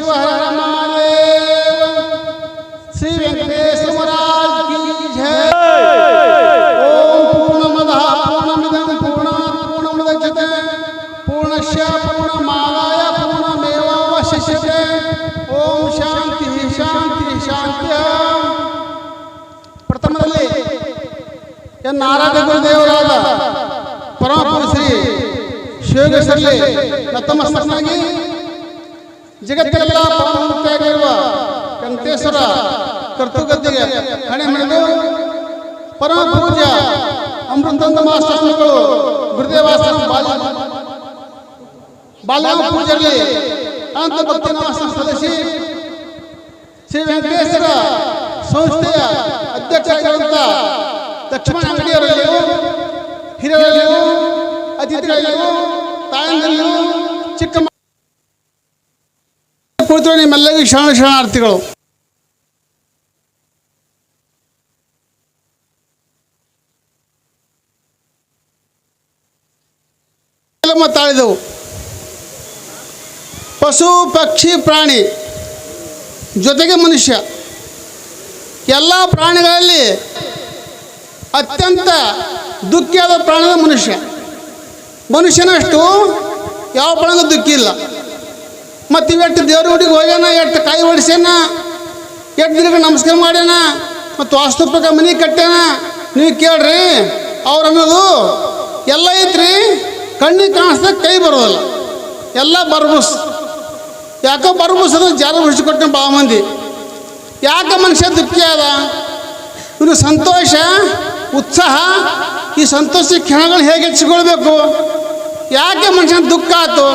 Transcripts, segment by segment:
ಶಿವ ಹರ ಮಹಾದೇವ ಶ್ರೀ ವೆಂಕಟೇಶ ಮಹಾರಾಜ್ ಕಿ ಜಯ ಓಂ ಪೂರ್ಣಮದ ಪೂರ್ಣಮಿದಂ ಪೂರ್ಣಾತ್ ಪೂರ್ಣಮುದಚ್ಯತೆ ಪೂರ್ಣಸ್ಯ ಪೂರ್ಣಮಾದಾಯ ಪೂರ್ಣಮೇವಾವಶಿಷ್ಯತೆ ಓಂ ಶಾಂತಿ ಶಾಂತಿ ಶಾಂತಿ ಪ್ರಥಮದಲ್ಲಿ ಎನ್ನ ಆರಾಧ್ಯ ಗುರುದೇವರಾದ ಪರಮ ಶ್ರೀ ಶಿವಗೇಶ್ವರಲ್ಲಿ ನತಮಸ್ತನಾಗಿ ಜಗತ್ತೆಲ್ಲ ಪರಮಮುಕ್ತಿಯಾಗಿರುವ ವೆಂಕಟೇಶ್ವರ ಕರ್ತೃಗದ್ದಿಗೆ ಹಣೆ ಮೆಳೆದು ಪರಮ ಪೂಜ್ಯ ಅಮೃತಂದ ಮಹಾಸ್ವಾಮಿಗಳು ಗುರುದೇವಾಸನ ಬಾಲ ಬಾಲ್ಯ ಪೂಜೆಯಲ್ಲಿ ಅನಂತ ಭಕ್ತಿ ನಮಸ್ಕಾರ ಸಲ್ಲಿಸಿ ಶ್ರೀ ವೆಂಕಟೇಶ್ವರ ಸಂಸ್ಥೆಯ ಅಧ್ಯಕ್ಷರಾಗಿರುವಂಥ ಲಕ್ಷ್ಮಣ ಅಂಗಡಿಯವರಲ್ಲಿಯೂ ಹಿರಿಯರಲ್ಲಿಯೂ ಅತಿಥಿಗಳಲ್ಲಿಯೂ ಕುಳಿತು ನಿಮ್ಮೆಲ್ಲರಿಗೂ ಶರಣ ಶರಣಾರ್ಥಿಗಳು ತಾಳಿದವು ಪಶು, ಪಕ್ಷಿ, ಪ್ರಾಣಿ ಜೊತೆಗೆ ಮನುಷ್ಯ. ಎಲ್ಲ ಪ್ರಾಣಿಗಳಲ್ಲಿ ಅತ್ಯಂತ ದುಃಖಿಯಾದ ಪ್ರಾಣದ ಮನುಷ್ಯ. ಮನುಷ್ಯನಷ್ಟು ಯಾವ ಪ್ರಾಣಿಗೂ ದುಃಖಿ ಇಲ್ಲ. ಮತ್ತು ಇವೆಟ್ಟು ದೇವ್ರ ಹುಡುಗಿ ಹೋಗ್ಯಾನ, ಎಷ್ಟು ಕಾಯಿ ಹೊಡಿಸ್ಯಾನ ಎಟ್ಟು ದಿನಕ್ಕೆ ನಮಸ್ಕಾರ ಮಾಡ್ಯಾನ, ಮತ್ತು ವಾಸ್ತುಪಕ ಮನೆ ಕಟ್ಟ್ಯಾನ? ನೀವು ಕೇಳ್ರಿ, ಅವ್ರು ಅನ್ನೋದು ಎಲ್ಲ ಐತ್ರಿ, ಕಣ್ಣಿಗೆ ಕಾಣಿಸ್ದಾಗ ಕೈ ಬರೋದಿಲ್ಲ. ಎಲ್ಲ ಬರ್ಬುಸ್. ಯಾಕೋ ಬರ್ಬುಸ್ ಜಾಲ ಜಾರ ಕೊಟ್ಟ ಭಾಳ ಮಂದಿ. ಯಾಕೆ ಮನುಷ್ಯ ದುಃಖಿ ಅದ? ಇವನು ಸಂತೋಷ, ಉತ್ಸಾಹ, ಈ ಸಂತೋಷ ಕ್ಷಣಗಳು ಹೇಗೆ ಹೆಚ್ಚಿಕೊಳ್ಬೇಕು? ಯಾಕೆ ಮನುಷ್ಯನ ದುಃಖ ಆಯ್ತು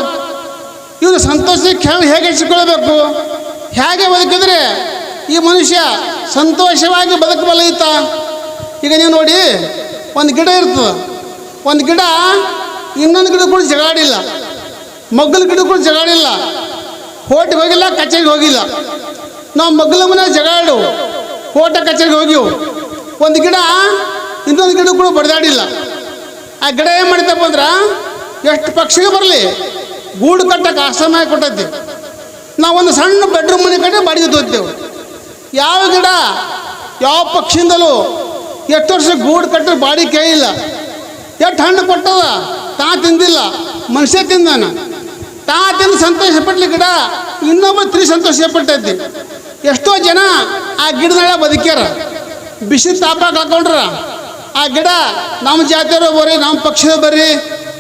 ಇವನು ಸಂತೋಷ ಕ್ಷಣ ಹೇಗೆ ಹೆಚ್ಚಿಕೊಳ್ಬೇಕು ಹೇಗೆ ಬದುಕಿದ್ರೆ ಈ ಮನುಷ್ಯ ಸಂತೋಷವಾಗಿ ಬದುಕಬಲ್ಲ ಇತ್ತ ಈಗ ನೀವು ನೋಡಿ, ಒಂದು ಗಿಡ ಇರ್ತದೆ. ಒಂದು ಗಿಡ ಇನ್ನೊಂದು ಗಿಡ ಕೂಡ ಜಗಾಡಿಲ್ಲ. ಮಗ್ಗಲ ಗಿಡ ಕೂಡ ಜಗಾಡಿಲ್ಲ. ಹೋಟಿಗೆ ಹೋಗಿಲ್ಲ, ಕಚೇರಿಗೆ ಹೋಗಿಲ್ಲ. ನಾವು ಮಗ್ಗಲ ಮನೆ ಜಗಾಡು ಹೋಟ ಕಚೇರಿಗೆ ಹೋಗಿವು ಒಂದು ಗಿಡ ಇನ್ನೊಂದು ಗಿಡ ಕೂಡ ಬಡ್ದಾಡಿಲ್ಲ. ಆ ಗಿಡ ಏನು ಮಾಡಿತಪ್ಪ ಅಂದ್ರೆ, ಎಷ್ಟು ಪಕ್ಷಿಗೆ ಬರಲಿ. ಗೂಡು ಕಟ್ಟಕ್ಕೆ ಆಶ್ರಮ ಕೊಟ್ಟೈತಿ. ಒಂದು ಸಣ್ಣ ಬೆಡ್ರೂಮ್ ಮನೆ ಕಟ್ಟಿ ಬಾಡಿಗೆ ತೋದ್ದೆವು ಯಾವ ಗಿಡ, ಯಾವ ಪಕ್ಷಿಯಿಂದಲೂ ಎಷ್ಟು ವರ್ಷ ಗೂಡು ಕಟ್ಟರೆ ಬಾಡಿ ಕೇಳಿಲ್ಲ. ಎಷ್ಟು ಹಣ್ಣು ಕೊಟ್ಟದ, ತಾ ತಿಂದಿಲ್ಲ, ಮನುಷ್ಯ ತಿಂದಾನ. ತಾ ತಿಂದು ಸಂತೋಷ ಪಟ್ಲಿ ಗಿಡ, ಇನ್ನೊಬ್ಬ ತ್ರಿ ಸಂತೋಷ ಪಟ್ಟೈತಿ. ಎಷ್ಟೋ ಜನ ಆ ಗಿಡದೊಳಗೆ ಬದುಕ್ಯಾರ. ಬಿಸಿ ತಾಪ ಹಾಕೊಂಡ್ರ. ಆ ಗಿಡ ನಮ್ಮ ಜಾತಿಯವರು ಬರ್ರಿ ನಮ್ಮ ಪಕ್ಷದ ಬರ್ರಿ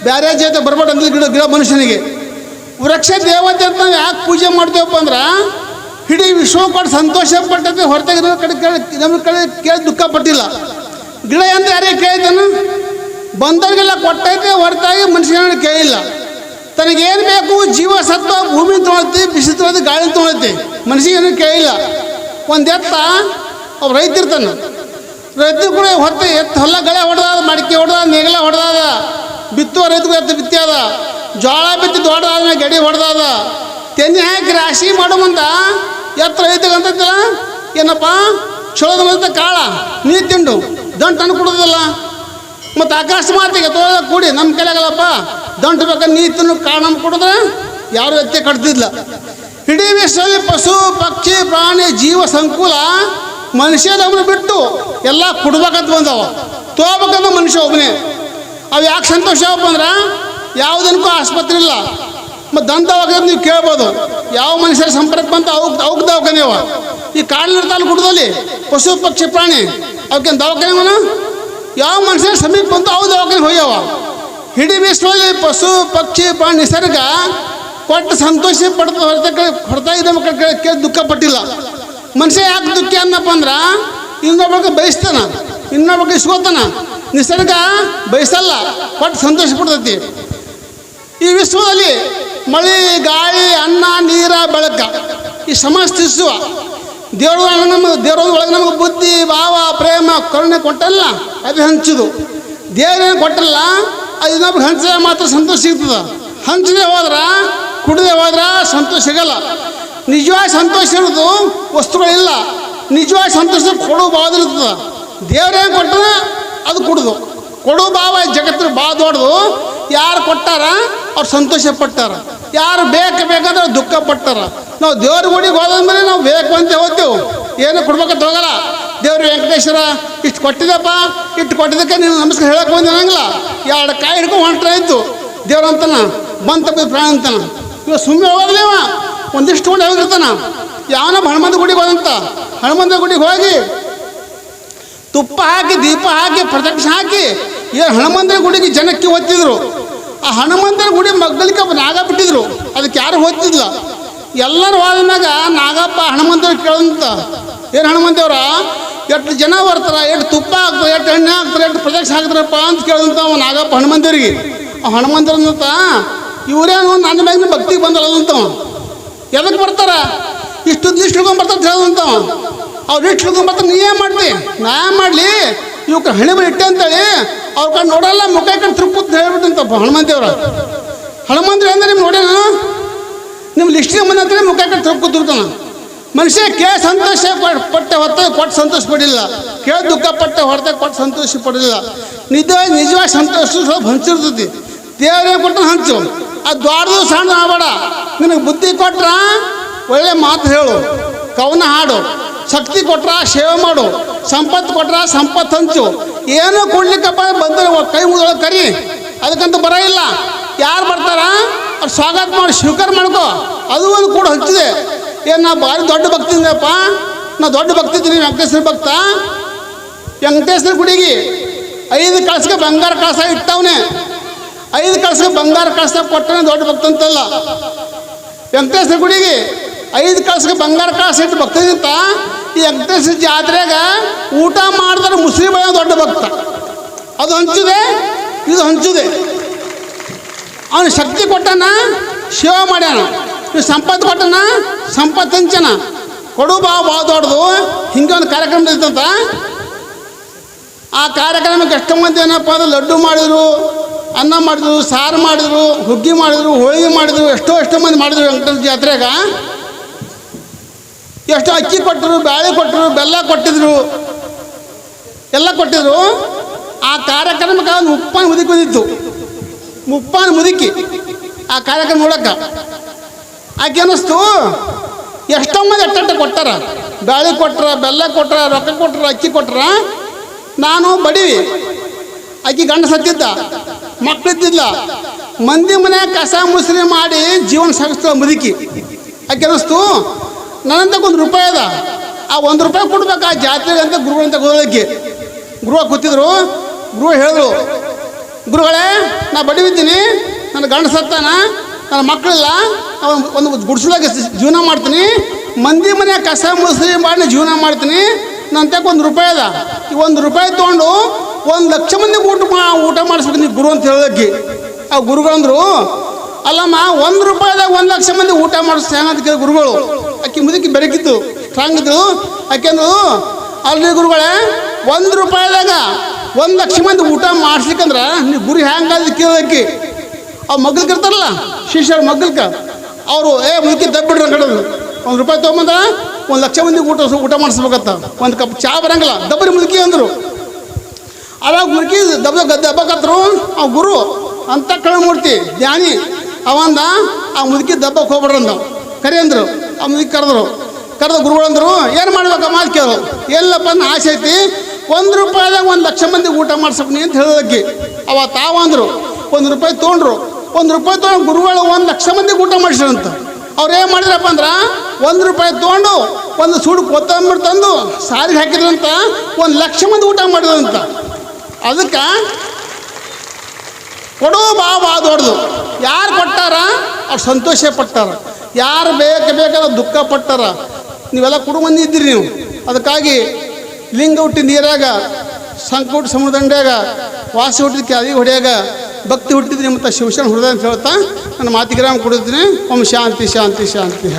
ಬೇರೆ ಜಾತಿ ಬರ್ಬೇಡ ಅಂದ್ರೆ ಗಿಡ ಗಿಡ ಮನುಷ್ಯನಿಗೆ. ವೃಕ್ಷ ದೇವತೆ ಅಂತ ನಾವು ಯಾಕೆ ಪೂಜೆ ಮಾಡ್ತೇವಪ್ಪ ಅಂದ್ರೆ ಇಡೀ ವಿಶ್ವ ಕೊಟ್ಟು ಸಂತೋಷ ಪಟ್ಟೈತೆ ಹೊರತಾಗಿ ನಮ್ಮ ಕಡೆ ಕೇಳಿ ನಮ್ಮ ಕಡೆ ಕೇಳಿ ದುಃಖ ಪಟ್ಟಿಲ್ಲ. ಗಿಡ ಅಂತ ಯಾರೇ ಕೇಳಿದ್ದಾನ ಬಂದವರಿಗೆಲ್ಲ ಕೊಟ್ಟೈತೆ ಹೊರತಾಗಿ ಮನುಷ್ಯನ ಕೇಳಿಲ್ಲ. ತನಗೇನು ಬೇಕು ಜೀವ ಸತ್ವ ಭೂಮಿ ತೊಳತಿ, ಬಿಸಿ ತೊಳತಿ, ಗಾಳಿ ತೊಳತಿ ಮನುಷ್ಯನ ಕೇಳಿಲ್ಲ. ಒಂದು ಎತ್ತ ಅವ್ ರೈತ ಇರ್ತಾನೆ. ರೈತ ಕೂಡ ಹೊತ್ತು ಎತ್ತು ಹೊಲ ಗಳೆ ಹೊಡೆದಾದ, ಮಡಿಕೆ ಹೊಡೆದ ನೇಗಲ ಹೊಡೆದಾದ, ಬಿತ್ತುವ ರೈತಗೂ ಎತ್ತ ಬಿತ್ತ್ಯಾದ. ಜೋಳ ಬಿತ್ತಿ ದೊಡ್ಡದಾದ ಗಡಿ ಹೊಡೆದಾದ. ತೆನ್ನೆ ಹಾಕಿ ರಾಶಿ ಮಾಡು ಮುಂದ. ಎತ್ತರ ರೈತಗಂತೈತಲ್ಲ ಏನಪ್ಪ? ಚಲೋದ ಮತ್ತೆ ಕಾಳ? ನೀ ತಿಂಡು. ದಂಟು ಅನ್ನು ಕೊಡೋದಿಲ್ಲ. ಮತ್ತು ಅಕಸ್ಮಾತಿಗೆ ತೋಳ ಕೂಡಿ ನಮ್ಮ ಕೈಲಾಗಲ್ಲಪ್ಪ. ದಂಟು ಬೇಕಾದ್ರೆ ನೀ ತಿನ್ನು, ಕಾಳ ನಮ್ಗೆ ಕೊಡಿದ್ರೆ ಯಾರು ವ್ಯಕ್ತಿ ಕಟ್ತಿದ್ಲ ಇಡೀ ವಿಶ್ವದಲ್ಲಿ ಪಶು, ಪಕ್ಷಿ, ಪ್ರಾಣಿ, ಜೀವ ಸಂಕುಲ ಮನುಷ್ಯ ನಮ್ಮನ್ನು ಬಿಟ್ಟು ಎಲ್ಲ ಕುಡ್ಬೇಕಂತ ಬಂದವ. ತೋಬೇಕಂದ್ರೆ ಮನುಷ್ಯ ಒಬ್ಬನೇ ಅವು ಯಾಕೆ ಸಂತೋಷ ಅಂದ್ರೆ ಯಾವುದಕ್ಕೂ ಆಸ್ಪತ್ರೆ ಇಲ್ಲ. ಮತ್ತು ದಂತವಾಗ ನೀವು ಕೇಳ್ಬೋದು. ಯಾವ ಮನುಷ್ಯರ ಸಂಪರ್ಕ ಬಂತ ಅವಕ್ಕೆ ಅವಕ್ಕೆ ಅವ. ಈ ಕಾಡಿನಿರ್ತಾಲ ಗುಡ್ಡದಲ್ಲಿ ಪಶು ಪಕ್ಷಿ ಪ್ರಾಣಿ ಅವಕ್ಕೆ ದವಾಖಾನೆ ಯಾವ ಮನುಷ್ಯರ ಸಮೀಪ ಬಂತು ಅವು ದವಾಖಾನೆ ಹೋಗ್ಯಾವ. ಹಿಡಿ ವಿಶ್ವದಲ್ಲಿ ಪಶು ಪಕ್ಷಿ ಪ್ರಾಣಿ ನಿಸರ್ಗ ಕೊಟ್ಟು ಸಂತೋಷ ಪಡ್ತ ಹೊರತ ಇದ್ದ ನಮ್ಮ ಕಡೆ ಕೇಳಿ ದುಃಖ ಪಟ್ಟಿಲ್ಲ. ಮನುಷ್ಯ ಯಾಕೆ ದುಃಖ ಅನ್ನಪ್ಪ ಅಂದ್ರೆ ಇನ್ನೊಬ್ಬಕ್ಕೆ ಬಯಸ್ತಾನ ಇನ್ನೊಬ್ಬಕ್ಕೆ ಇಸ್ಕೋತಾನ. ನಿಸರ್ಗ ಬಯಸಲ್ಲ, ಕೊಟ್ಟು ಸಂತೋಷ ಪಡ್ತೈತಿ. ಈ ವಿಶ್ವದಲ್ಲಿ ಮಳೆ, ಗಾಳಿ, ಅನ್ನ, ನೀರ, ಬೆಳಕ ಈ ಸಮಸ್ತ ವಿಶ್ವ. ದೇವರೊಳಗೆ ನಮಗೆ ದೇವರೊಳಗೆ ನಮಗೆ ಬುದ್ಧಿ, ಭಾವ, ಪ್ರೇಮ, ಕರುಣೆ ಕೊಟ್ಟಲ್ಲ, ಅದು ಹಂಚುದು. ದೇವರೇನು ಕೊಟ್ಟಲ್ಲ ಅದು ನಮ್ಗೆ ಹಂಚಿದ್ರೆ ಮಾತ್ರ ಸಂತೋಷ ಸಿಗ್ತದೆ. ಹಂಚದೆ ಹೋದ್ರೆ, ಕುಡದೆ ಹೋದ್ರೆ ಸಂತೋಷ ಸಿಗಲ್ಲ. ನಿಜವಾಗಿ ಸಂತೋಷ ಇರೋದು ವಸ್ತುಗಳಿಲ್ಲ. ನಿಜವಾಗಿ ಸಂತೋಷ ಕೊಡೋ ಭಾವದಲ್ಲಿರ್ತದೆ ದೇವರೇನು ಕೊಟ್ಟರೆ ಅದು ಕುಡಿದು. ಕೊಡೋ ಭಾವ ಜಗತ್ತಿನ ಭಾಳ ದೊಡ್ಡದು. ಯಾರು ಕೊಟ್ಟಾರ ಅವ್ರು ಸಂತೋಷ ಪಟ್ಟಾರ ಯಾರು ಬೇಕು ಬೇಕಾದ್ರೆ ದುಃಖ ಪಟ್ಟಾರ. ನಾವು ದೇವ್ರ ಗುಡಿಗೆ ಹೋದ್ಮೇಲೆ ನಾವು ಬೇಕು ಅಂತ ಹೋಗ್ತೇವೆ ಏನು ಕೊಡ್ಬೇಕಂತ ಹೋಗಲ್ಲ. ದೇವ್ರ ವೆಂಕಟೇಶ್ವರ, ಇಷ್ಟು ಕೊಟ್ಟಿದ್ದಪ್ಪ, ಇಷ್ಟು ಕೊಟ್ಟಿದ್ದಕ್ಕೆ ನೀನು ನಮಸ್ಕಾರ ಹೇಳಕ್ಕೆ ಬಂದ ಅನ್ನಂಗಿಲ್ಲ ಎರಡು ಕಾಯಿ ಹಿಡ್ಕೊಂಡು ಹೊಂಟ್ರೆ ಆಯ್ತು. ದೇವ್ರ ಅಂತನ ಬಂತ ಪ್ರಾಣ ಅಂತಾನ. ಇವಾಗ ಸುಮ್ಮನೆ ಹೋಗಲ್ಲ ಒಂದಿಷ್ಟು ಕೊಂಡು ಹೋಗಿರ್ತಾನ. ಯಾವನ ಹನುಮಂತ ಗುಡಿಗೆ ಹೋದಂತ. ಹನುಮಂತ ಗುಡಿಗೆ ಹೋಗಿ ತುಪ್ಪ ಹಾಕಿ, ದೀಪ ಹಾಕಿ, ಪ್ರದಕ್ಷಿಣೆ ಹಾಕಿ ಏನು ಹನುಮಂತನ ಗುಡಿಗೆ ಜನಕ್ಕೆ ಒತ್ತಿದ್ರು. ಆ ಹನುಮಂತನ ಗುಡಿ ಮಗ್ಗಲಿಕ್ಕೆ ನಾಗ ಬಿಟ್ಟಿದ್ರು. ಅದಕ್ಕೆ ಯಾರು ಓದ್ತಿದ್ಲ ಎಲ್ಲರೂ ಹೋದಾಗ ನಾಗಪ್ಪ ಹನುಮಂತರ ಕೇಳಂತ. ಏನು ಹನುಮಂತವ್ರ ಎಷ್ಟು ಜನ ಬರ್ತಾರ? ಎಷ್ಟು ತುಪ್ಪ ಹಾಕ್ತಾರೆ? ಎಷ್ಟು ಎಣ್ಣೆ ಹಾಕ್ತಾರೆ? ಎಷ್ಟು ಪ್ರದೇಶ ಹಾಕ್ತಾರಪ್ಪ ಅಂತ ಕೇಳಿದಂತ ಅವ ನಾಗಪ್ಪ ಹನುಮಂತರಿಗೆ. ಆ ಹನುಮಂತರಂತ ಇವರೇನು ನನ್ನ ಮ್ಯಾಗಿನ ಭಕ್ತಿಗೆ ಬಂದಲ್ಲ ಅಂತವ ಎದಕ್ಕೆ ಬರ್ತಾರ? ಇಷ್ಟು ಇಷ್ಟು ಹಿಡ್ಕೊಂಡ್ ಬರ್ತಾರೆ ಹೇಳ್ದಂತವ ಅವ್ರು ಇಷ್ಟು ಹಿಡ್ಕೊಂಡ್ ಬರ್ತಾರೆ, ನೀ ಏನು ಮಾಡ್ತಿ? ನಾ ಏನು ಮಾಡಲಿ? ಇವಕ್ಕೆ ಹಣೆ ಇಟ್ಟೆ ಅಂತೇಳಿ ಅವ್ರ ಕಡೆ ನೋಡಲ್ಲ, ಮುಖ ಕಡೆ ತಿರುಪುತ್ ಹೇಳ್ಬಿಟ್ಟಂತಪ್ಪ ಹನುಮಂತೇವ್ರ ಹನುಮಂತ ಅಂದ್ರೆ ನಿಮ್ಗೆ ನೋಡ್ಯಾನ ನಿಮ್ಮ ಲಿಸ್ಟಿಗೆ ಬಂದ ಅಂತೇಳಿ ಮುಖ ಕಡೆ ತಿರುಪುತ್ತಿರ್ತಾನ ಮನುಷ್ಯ ಕೇ ಸಂತೋಷ ಪಟ್- ಪಟ್ಟ ಹೊತ್ತ ಕೊಟ್ಟು ಸಂತೋಷ ಪಡಿಲ್ಲ. ಕೇ ದುಃಖ ಪಟ್ಟ ಹೊರತ ಕೊಟ್ಟು ಸಂತೋಷ ಪಡಿಲ್ಲ. ನಿಜ, ನಿಜವಾಗಿ ಸಂತೋಷ ಸ್ವಲ್ಪ ಹಂಚಿರ್ತೈತಿ ದೇವರೇ ಕೊಟ್ಟು ಹಂಚು. ಆ ದ್ವಾರದ ಸಣ್ಣ ಆಗಬೇಡ. ನಿನಗೆ ಬುದ್ಧಿ ಕೊಟ್ರ ಒಳ್ಳೆ ಮಾತು ಹೇಳು. ಕವನ ಹಾಡು. ಶಕ್ತಿ ಕೊಟ್ರ ಸೇವೆ ಮಾಡು. ಸಂಪತ್ತು ಕೊಟ್ರ ಸಂಪತ್ತು ಹಂಚು. ಏನೋ ಕೊಡ್ಲಿಕ್ಕಪ್ಪ ಬಂದರೆ ಕೈ ಮುಗಿದೊಳಗೆ ಕರಿ. ಅದಕ್ಕಂತೂ ಬರ ಇಲ್ಲ. ಯಾರು ಬರ್ತಾರ ಅವ್ರು ಸ್ವಾಗತ ಮಾಡಿ, ಸ್ವೀಕಾರ ಮಾಡ್ಕೋ. ಅದು ಒಂದು ಕೂಡ ಹಚ್ಚಿದೆ. ಏನು ನಾ ಭಾರಿ ದೊಡ್ಡ ಭಕ್ತಿಂದಪ್ಪ ನಾ ದೊಡ್ಡ ಭಕ್ತಿ ಇದ್ದೀನಿ, ವೆಂಕಟೇಶ್ವರ ಭಕ್ತ. ವೆಂಕಟೇಶ್ವರ ಗುಡಿಗೆ ಐದು ಕಳಸಕ್ಕೆ ಬಂಗಾರ ಕಳಸ ಇಟ್ಟವನೆ. ಐದು ಕಳಸಕ್ಕೆ ಬಂಗಾರ ಕಳಸ ಕೊಟ್ಟನೆ ದೊಡ್ಡ ಭಕ್ತ ಅಂತಲ್ಲ. ವೆಂಕಟೇಶ್ವರ ಗುಡಿಗೆ ಐದು ಕಳಸಕ್ಕೆ ಬಂಗಾರ ಕಾಸು ಇಟ್ಟು ಭಕ್ತನಿಂತ ಈ ವೆಂಕಟೇಶ್ವರ ಜಾತ್ರೆಗ ಊಟ ಮಾಡಿದ್ರೆ ಮುಸ್ಲಿಂ ದೊಡ್ಡ ಭಕ್ತ. ಅದು ಹಂಚಿದೆ, ಇದು ಹಂಚಿದೆ. ಅವನು ಶಕ್ತಿ ಕೊಟ್ಟನ ಶಿವ ಮಾಡ್ಯಾನ. ಇವ್ ಸಂಪತ್ತು ಕೊಟ್ಟನ, ಸಂಪತ್ತು ಹಂಚನ ಕೊಡು ಬಾ ಬಾ ದೊಡ್ಡದು. ಹಿಂಗೆ ಒಂದು ಕಾರ್ಯಕ್ರಮ ಇರ್ತಂತ ಆ ಕಾರ್ಯಕ್ರಮಕ್ಕೆ ಎಷ್ಟು ಮಂದಿ ಏನಪ್ಪ ಅಂದ್ರೆ ಲಡ್ಡು ಮಾಡಿದ್ರು, ಅನ್ನ ಮಾಡಿದ್ರು, ಸಾರು ಮಾಡಿದ್ರು, ಹುಗ್ಗಿ ಮಾಡಿದ್ರು, ಹೋಳಿಗೆ ಮಾಡಿದ್ರು, ಎಷ್ಟೋ ಎಷ್ಟೋ ಮಂದಿ ಮಾಡಿದ್ರು ವೆಂಕಟೇಶ್ ಜಾತ್ರೆಗ. ಎಷ್ಟೋ ಅಕ್ಕಿ ಕೊಟ್ಟರು, ಬ್ಯಾಳೆ ಕೊಟ್ಟರು, ಬೆಲ್ಲ ಕೊಟ್ಟಿದ್ರು. ಎಲ್ಲ ಕೊಟ್ಟಿದ್ರು. ಆ ಕಾರ್ಯಕ್ರಮಕ್ಕೆ ಒಂದು ಉಪ್ಪಾನ ಮುದುಕಿ ಬಂದಿತ್ತು. ಮುಪ್ಪಾನ ಮುದುಕಿ ಆ ಕಾರ್ಯಕ್ರಮ ನೋಡಕ್ಕ. ಆಕೆ ಅನ್ನಿಸ್ತು ಎಷ್ಟೋ ಮಂದಿ ಎಟ್ಟೆಟ್ಟ ಕೊಟ್ಟಾರ. ಬ್ಯಾಳಿ ಕೊಟ್ರ, ಬೆಲ್ಲ ಕೊಟ್ರ, ರೊಕ್ಕ ಕೊಟ್ರ, ಅಕ್ಕಿ ಕೊಟ್ರ. ನಾನು ಬಡಿವಿ. ಅಕ್ಕಿ ಗಂಡ ಸತ್ತಿದ್ದ. ಮಕ್ಕಳಿದ್ದಿಲ್ಲ ಮಂದಿ ಮನೆ ಕಸ ಮುಸ್ರಿ ಮಾಡಿ ಜೀವನ ಸಾಗಿಸ್ತಾವ ಮುದುಕಿ. ಆಕೆ ಅನ್ನಿಸ್ತು ನನ್ನಂತ ಒಂದು ರೂಪಾಯಿ ಅದ. ಆ ಒಂದು ರೂಪಾಯಿ ಕೊಡ್ಬೇಕು, ಆ ಜಾತ್ರೆಗೆ ಅಂತ ಗುರುಗಳಂತ ಹೋದಕ್ಕೆ ಗುರುವ ಕೂತಿದ್ರು. ಗುರು ಹೇಳಿದ್ರು, ಗುರುಗಳೇ, ನಾ ಬಡಿವಿದ್ದೀನಿ ನನ್ನ ಗಂಡ ಸತ್ತಾನ. ನನ್ನ ಮಕ್ಕಳಿಲ್ಲ. ಅವನು ಒಂದು ಗುಡ್ಸಲಾಗ ಜೀವನ ಮಾಡ್ತೀನಿ. ಮಂದಿ ಮನೆ ಕಸ ಮುಸ್ರಿ ಮಾಡಿ ಜೀವನ ಮಾಡ್ತೀನಿ. ನನ್ನ ಒಂದು ರೂಪಾಯಿ ಅದ. ಈ ಒಂದು ರೂಪಾಯಿ ತೊಗೊಂಡು ಒಂದು ಲಕ್ಷ ಮಂದಿ ಊಟ ಮಾ, ಊಟ ಮಾಡಿಸ್ಬೇಕು ನೀವು ಗುರು ಅಂತ ಹೇಳೋದಕ್ಕೆ. ಆ ಗುರುಗಳಂದ್ರು, ಅಲ್ಲಮ್ಮ, ಒಂದು ರೂಪಾಯಿದಾಗ ಒಂದು ಲಕ್ಷ ಮಂದಿ ಊಟ ಮಾಡಿಸ್ತೇನೆ ಅಂತ ಕೇಳಿ ಗುರುಗಳು. ಆಕೆ ಮುದುಕಿ ಬೆರಕಿತ್ತು ಸ್ಟ್ರಾಂಗ್ ಇದ್ದು ಆಕೆಂದ್ರು ಅಲ್ರಿ ಗುರುಗಳೇ, ಒಂದು ರೂಪಾಯಿದಾಗ ಒಂದು ಲಕ್ಷ ಮಂದಿ ಊಟ ಮಾಡಿಸ್ಲಿಕ್ಕಂದ್ರೆ ನೀವು ಗುರಿ ಹ್ಯಾಂಗಾದ್ರೆ ಕೇಳೋದಕ್ಕೆ? ಆ ಮಗ್ಲಕ್ಕೆ ಇರ್ತಾರಲ್ಲ, ಶಿಷ್ಯರ ಮಗ್ಲಕ್ಕೆ ಅವರು, ಏ ಮುದುಕಿ ದಬ್ಬಿಡ್ರ ಕಡದು ಒಂದು ರೂಪಾಯಿ ತೊಗೊಂಬಂದ್ರೆ ಒಂದು ಲಕ್ಷ ಮಂದಿ ಊಟ ಊಟ ಮಾಡಿಸ್ಬೇಕತ್ತ ಒಂದು ಕಪ್ ಚಾ ಬರಂಗಿಲ್ಲ. ದಬ್ಬರಿ ಮುದುಕಿ, ಅಂದರು. ಅವಾಗ ಮುದುಕಿ ದಬ್ಬ ದಬ್ಬಕತ್ರು ಆ ಗುರು, ಅಂತ ಕಳಮೂರ್ತಿ, ಜ್ಞಾನಿ, ಅವಂದ ಆ ಮುದುಕಿ ದಬ್ಬಕ್ಕೆ ಹೋಗ್ಬಿಡ್ರಂದ ಕರಿ ಅಂದರು. ಮುದುಕಿ ಕರೆದ್ರು. ಕರೆದ ಗುರುಗಳಂದ್ರು ಏನು ಮಾಡ್ಬೇಕಮ್ಮ ಮಾತು ಕೇಳು ಎಲ್ಲಪ್ಪ ನನ್ನ ಆಸೆ ಐತಿ. ಒಂದು ರೂಪಾಯಿದಾಗ ಒಂದು ಲಕ್ಷ ಮಂದಿ ಊಟ ಮಾಡ್ಸಪ್ನಿ ಅಂತ ಹೇಳೋದಕ್ಕೆ ಅವ ತಾವಂದ್ರು ಒಂದು ರೂಪಾಯಿ ತೊಗೊಂಡ್ರು. ಒಂದು ರೂಪಾಯಿ ತೊಗೊಂಡು ಗುರುಗಳು ಒಂದು ಲಕ್ಷ ಮಂದಿಗೆ ಊಟ ಮಾಡಿಸ್ರಂತ ಅವ್ರು ಏನು ಮಾಡಿದ್ರಪ್ಪ ಅಂದ್ರೆ, ಒಂದು ರೂಪಾಯಿ ತೊಗೊಂಡು ಒಂದು ಸೂಡು ಕೊತ್ತಂಬರಿ ತಂದು ಸಾರಿಗೆ ಹಾಕಿದ್ರಂತ ಒಂದು ಲಕ್ಷ ಮಂದಿ ಊಟ ಮಾಡಿದ್ರಂತ ಅದಕ್ಕೆ ಕೊಡೋ ಬಾ ಬಾ ದೊಡ್ದು ಯಾರು ಕೊಟ್ಟಾರ? ಅವ್ರು ಸಂತೋಷ ಪಟ್ಟಾರ. ಯಾರು ಬೇಕು ಬೇಕಾದ್ರೆ ದುಃಖ ಪಟ್ಟಾರ, ನೀವೆಲ್ಲ ಕುಡುಮಂದಿ ಇದ್ದೀರಿ ನೀವು. ಅದಕ್ಕಾಗಿ ಲಿಂಗ ಹುಟ್ಟಿ ನೀರಾಗ, ಸಂಕ ಹುಟ್ಟಿ ವಾಸಿ ಹುಟ್ಟಿದ ಅದಿಗೆ ಹೊಡೆಯಾಗ, ಭಕ್ತಿ ಹುಟ್ಟಿದ್ರಿ ಮತ್ತು ಶಿವಶನ ಹುಡುಗ ಅಂತ ಹೇಳ್ತಾ ನನ್ನ ಮಾತಿಗೆ ಒಮ್ಮೆ ಓಂ ಶಾಂತಿ ಶಾಂತಿ ಶಾಂತಿ.